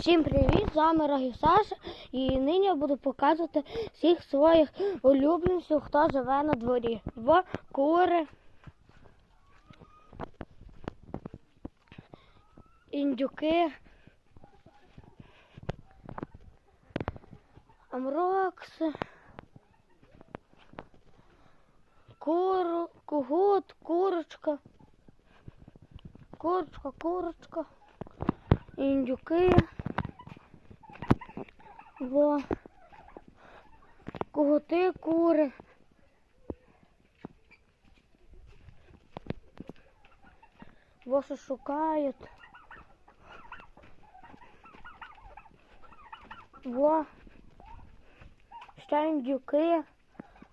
Всім привіт! З вами Рогі Саша і нині я буду показувати всіх своїх улюбленців, хто живе на дворі. В кури, індюки, амрокси, куру, кугут, курочка, курочка, курочка індюки. Во. Коготи кури. Во що шукають. Во. Ще індюки.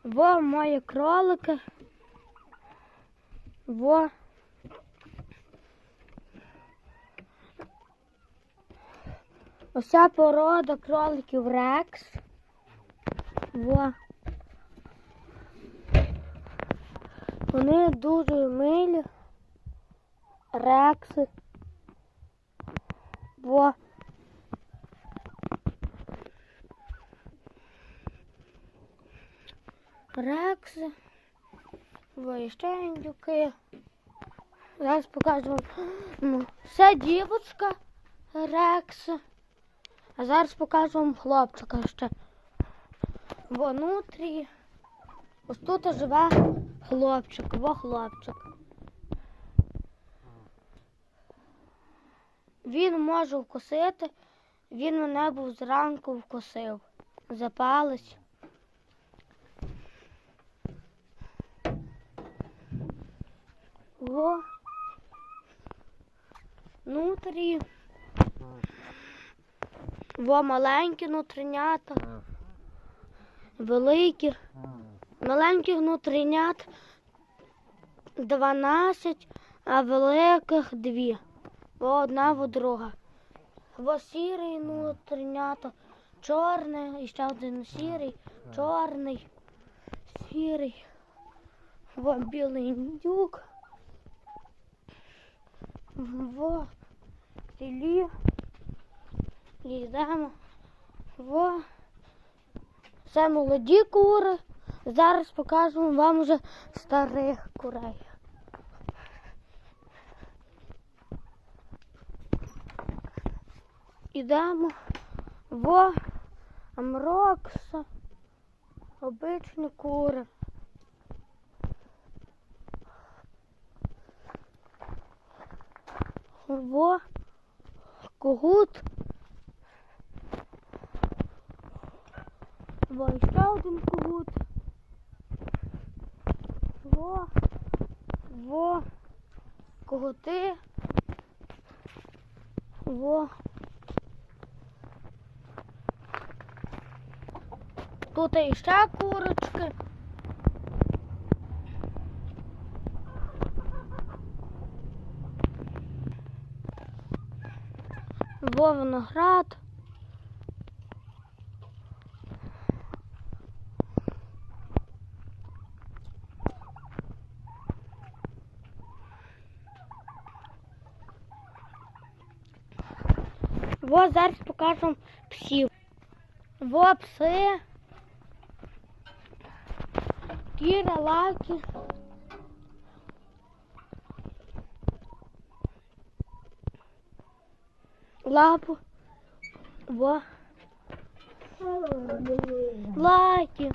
Во мої кролики. Во. Ося порода кроликів Рекс. Во. Вони дуже милі. Рекси. Во. Рекси. Во, ще індюки. Зараз покажу вам. Ну, Це дівочка Рекса. А зараз покажу вам хлопчика ще. Внутрі. Ось тут живе хлопчик, во хлопчик. Він може вкусити, він мене був зранку вкусив. Запалець. Во. Внутрі. Во маленькі нутринята, великі, маленьких нутринят 12, а великих дві. Во одна, во друга. Во сірий нутринята, чорний, і ще один сірий, чорний, сірий. Во білий індюк. Во рілі. Йдемо. Во. Це молоді кури. Зараз покажемо вам вже старих курей. Ідемо во амрокса. Обичні кури. Во когут. Во, ще один кут. Во, во, коготи. Во. Тут іще курочки. Во виноград. Во зараз покажу псів. Во пси. Кіра, лаки. Лапу. Во. Лаки.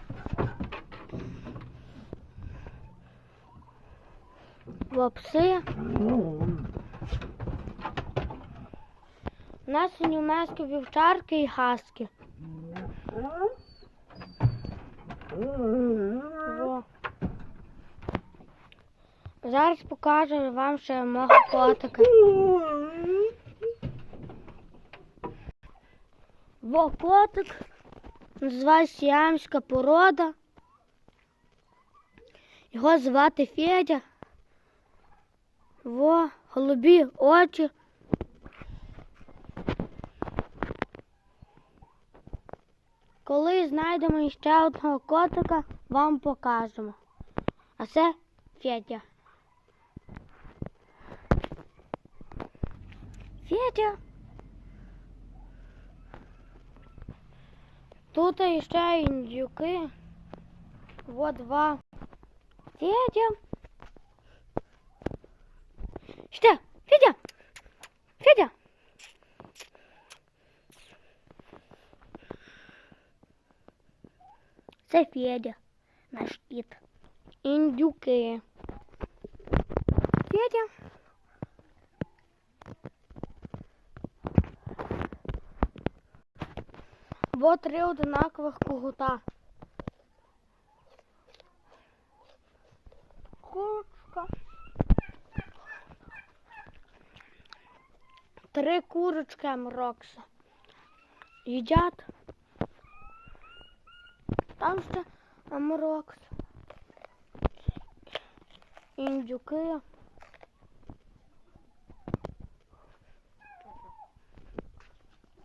Во пси. Нас німецькі вівчарки і хаски. Во. Зараз покажу вам ще мого котика. Во котик. Називається сіамська порода. Його звати Федя. Во, голубі очі. Коли знайдемо ще одного котика, вам покажемо. А це Федя. Федя. Тут ще індюки. Вот два. Федя. Что? Федя! Федя! Це Федя, наш кіт. Індюки. Федя. Вот три одинакових когута. Курочка. Три курочки Амрокса. Їдять. Там ще Амрокс. Індюки.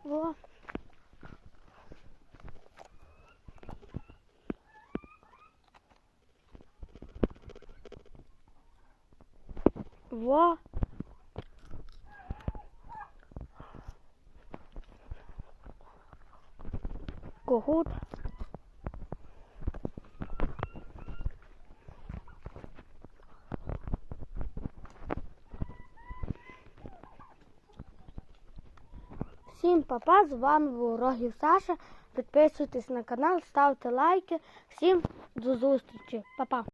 Во. Во. Когут. Всім папа, з вами був Рогів Саша. Підписуйтесь на канал, ставте лайки. Всім до зустрічі. Па-па.